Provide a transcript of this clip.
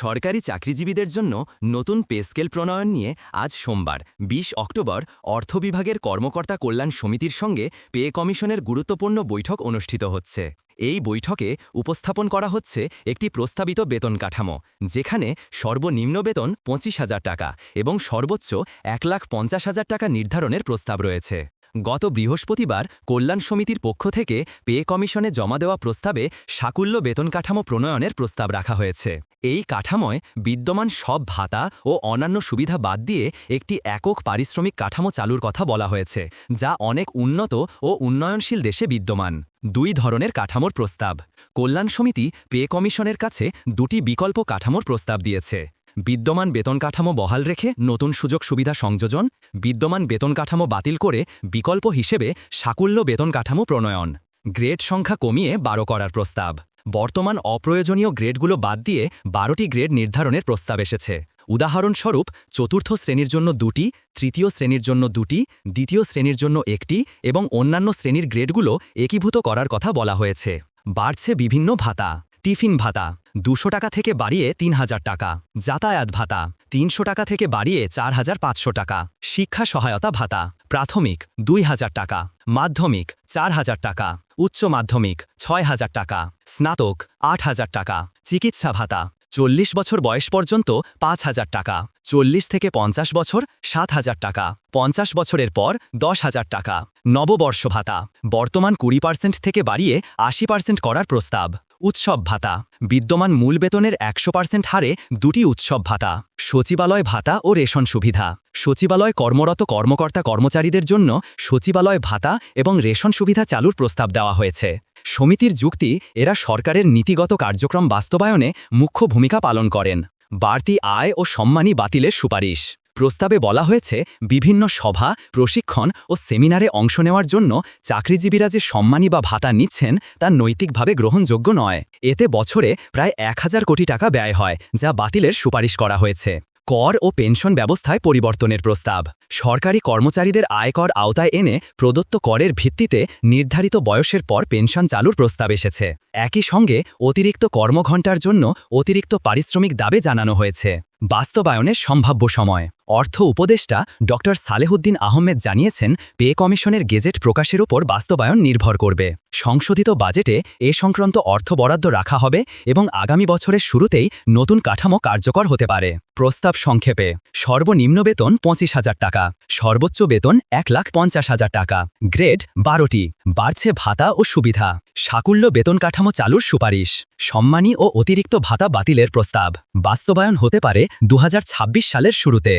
সরকারি চাকরিজীবীদের জন্য নতুন পে স্কেল প্রণয়ন নিয়ে আজ সোমবার ২০ অক্টোবর, অর্থ বিভাগের কর্মকর্তা কল্যাণ সমিতির সঙ্গে পে কমিশনের গুরুত্বপূর্ণ বৈঠক অনুষ্ঠিত হচ্ছে। এই বৈঠকে উপস্থাপন করা হচ্ছে একটি প্রস্তাবিত বেতন কাঠামো, যেখানে সর্বনিম্ন বেতন পঁচিশ হাজার টাকা এবং সর্বোচ্চ এক লাখ পঞ্চাশ হাজার টাকা নির্ধারণের প্রস্তাব রয়েছে। গত বৃহস্পতিবার কল্যাণ সমিতির পক্ষ থেকে পে কমিশনে জমা দেওয়া প্রস্তাবে সাকুল্য বেতন কাঠামো প্রণয়নের প্রস্তাব রাখা হয়েছে। এই কাঠামোয় বিদ্যমান সব ভাতা ও অন্যান্য সুবিধা বাদ দিয়ে একটি একক পারিশ্রমিক কাঠামো চালুর কথা বলা হয়েছে, যা অনেক উন্নত ও উন্নয়নশীল দেশে বিদ্যমান। দুই ধরনের কাঠামোর প্রস্তাব। কল্যাণ সমিতি পে কমিশনের কাছে দুটি বিকল্প কাঠামোর প্রস্তাব দিয়েছে। বিদ্যমান বেতন কাঠামো বহাল রেখে নতুন সুযোগ সুবিধা সংযোজন, বিদ্যমান বেতন কাঠামো বাতিল করে বিকল্প হিসেবে সাকুল্য বেতন কাঠামো প্রণয়ন। গ্রেড সংখ্যা কমিয়ে বারো করার প্রস্তাব। বর্তমান অপ্রয়োজনীয় গ্রেডগুলো বাদ দিয়ে বারোটি গ্রেড নির্ধারণের প্রস্তাব এসেছে। উদাহরণস্বরূপ, চতুর্থ শ্রেণির জন্য দুটি, তৃতীয় শ্রেণির জন্য দুটি, দ্বিতীয় শ্রেণির জন্য একটি এবং অন্যান্য শ্রেণির গ্রেডগুলো একীভূত করার কথা বলা হয়েছে। বাড়ছে বিভিন্ন ভাতা, টিফিন ভাতা। দুশো টাকা থেকে বাড়িয়ে তিন হাজার টাকা। যাতায়াত ভাতা, তিনশো টাকা থেকে বাড়িয়ে চার হাজার পাঁচশো টাকা। শিক্ষা সহায়তা ভাতা, প্রাথমিক দুই হাজার টাকা, মাধ্যমিক চার হাজার টাকা, উচ্চ মাধ্যমিক ছয় হাজার টাকা, স্নাতক আট হাজার টাকা, চিকিৎসা ভাতা, চল্লিশ বছর বয়স পর্যন্ত পাঁচ হাজার টাকা, চল্লিশ থেকে পঞ্চাশ বছর সাত হাজার টাকা, পঞ্চাশ বছরের পর দশ হাজার টাকা। নববর্ষ ভাতা, বর্তমান কুড়ি পার্সেন্ট থেকে বাড়িয়ে আশি পার্সেন্ট করার প্রস্তাব। উৎসব ভাতা। বিদ্যমান মূল বেতনের একশো পার্সেন্ট হারে দুটি উৎসব ভাতা, সচিবালয় ভাতা ও রেশন সুবিধা। সচিবালয় কর্মরত কর্মকর্তা কর্মচারীদের জন্য সচিবালয় ভাতা এবং রেশন সুবিধা চালুর প্রস্তাব দেওয়া হয়েছে। সমিতির যুক্তি, এরা সরকারের নীতিগত কার্যক্রম বাস্তবায়নে মুখ্য ভূমিকা পালন করেন। বাড়তি আয় ও সম্মানী বাতিলের সুপারিশ। প্রস্তাবে বলা হয়েছে, বিভিন্ন সভা, প্রশিক্ষণ ও সেমিনারে অংশ নেওয়ার জন্য চাকরিজীবীরা যে সম্মানী বা ভাতা নিচ্ছেন, তা নৈতিকভাবে গ্রহণযোগ্য নয়। এতে বছরে প্রায় এক হাজার কোটি টাকা ব্যয় হয়, যা বাতিলের সুপারিশ করা হয়েছে। কর ও পেনশন ব্যবস্থায় পরিবর্তনের প্রস্তাব। সরকারি কর্মচারীদের আয়কর আওতায় এনে প্রদত্ত করের ভিত্তিতে নির্ধারিত বয়সের পর পেনশন চালুর প্রস্তাব এসেছে। একই সঙ্গে অতিরিক্ত কর্মঘণ্টার জন্য অতিরিক্ত পারিশ্রমিক দাবে জানানো হয়েছে। বাস্তবায়নের সম্ভাব্য সময়। অর্থ উপদেষ্টা ড সালেহুদ্দিন আহমেদ জানিয়েছেন, পে কমিশনের গেজেট প্রকাশের উপর বাস্তবায়ন নির্ভর করবে। সংশোধিত বাজেটে এ সংক্রান্ত অর্থ বরাদ্দ রাখা হবে এবং আগামী বছরের শুরুতেই নতুন কাঠামো কার্যকর হতে পারে। প্রস্তাব সংক্ষেপে, সর্বনিম্ন বেতন পঁচিশ হাজার টাকা, সর্বোচ্চ বেতন এক লাখ পঞ্চাশ হাজার টাকা, গ্রেড বারোটি, বাড়ছে ভাতা ও সুবিধা, সাকুল্য বেতন কাঠামো চালুর সুপারিশ, সম্মানী ও অতিরিক্ত ভাতা বাতিলের প্রস্তাব। বাস্তবায়ন হতে পারে দু হাজার ছাব্বিশ সালের শুরুতে।